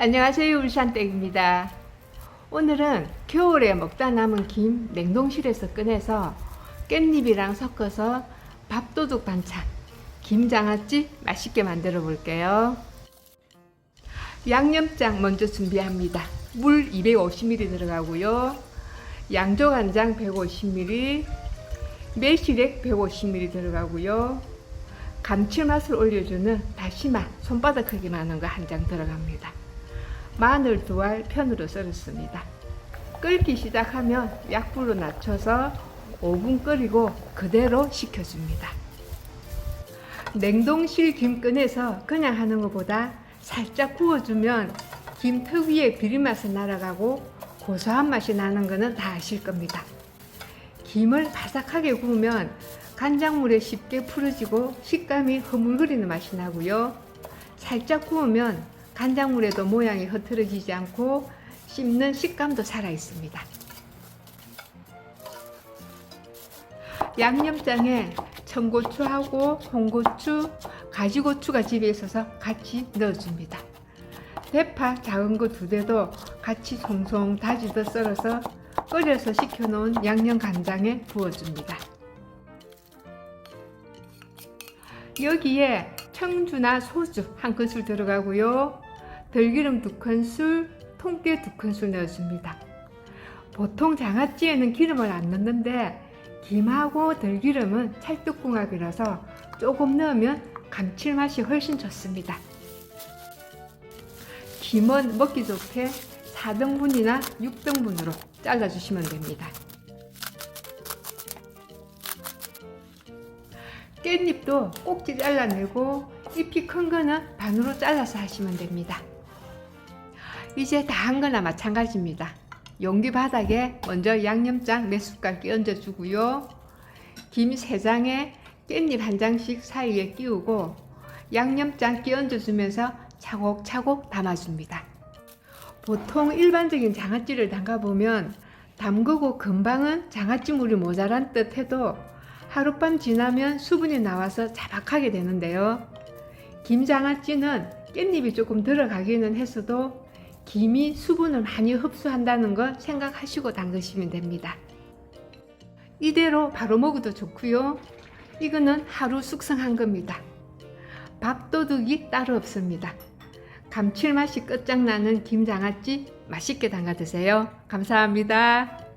안녕하세요 울산댁입니다. 오늘은 겨울에 먹다 남은 김 냉동실에서 꺼내서 깻잎이랑 섞어서 밥도둑 반찬 김장아찌 맛있게 만들어 볼게요. 양념장 먼저 준비합니다. 물 250ml 들어가고요. 양조간장 150ml, 매실액 150ml 들어가고요. 감칠맛을 올려주는 다시마 손바닥 크기만 한 거 한 장 들어갑니다. 마늘 두 알 편으로 썰었습니다. 끓기 시작하면 약불로 낮춰서 5분 끓이고 그대로 식혀줍니다. 냉동실 김 꺼내서 그냥 하는 것보다 살짝 구워주면 김 특유의 비린맛이 날아가고 고소한 맛이 나는 것은 다 아실 겁니다. 김을 바삭하게 구우면 간장물에 쉽게 풀어지고 식감이 흐물거리는 맛이 나고요. 살짝 구우면 간장물에도 모양이 흐트러지지 않고 씹는 식감도 살아 있습니다. 양념장에 청고추하고 홍고추, 가지고추가 집에 있어서 같이 넣어줍니다. 대파 작은 거 두 대도 같이 송송 다지듯 썰어서 끓여서 식혀놓은 양념 간장에 부어줍니다. 여기에 청주나 소주 한 큰술 들어가고요. 들기름 두 큰술, 통깨 두 큰술 넣어줍니다. 보통 장아찌에는 기름을 안 넣는데 김하고 들기름은 찰떡궁합이라서 조금 넣으면 감칠맛이 훨씬 좋습니다. 김은 먹기 좋게 4등분이나 6등분으로 잘라주시면 됩니다. 깻잎도 꼭지 잘라내고 잎이 큰 거는 반으로 잘라서 하시면 됩니다. 이제 다 한 거나 마찬가지입니다. 용기 바닥에 먼저 양념장 몇 숟갈 끼얹어 주고요. 김 3장에 깻잎 한 장씩 사이에 끼우고 양념장 끼얹어 주면서 차곡차곡 담아줍니다. 보통 일반적인 장아찌를 담가보면 담그고 금방은 장아찌 물이 모자란 듯 해도 하룻밤 지나면 수분이 나와서 자박하게 되는데요. 김장아찌는 깻잎이 조금 들어가기는 했어도 김이 수분을 많이 흡수한다는 걸 생각하시고 담그시면 됩니다. 이대로 바로 먹어도 좋고요. 이거는 하루 숙성한 겁니다. 밥도둑이 따로 없습니다. 감칠맛이 끝장나는 김장아찌 맛있게 담가 드세요. 감사합니다.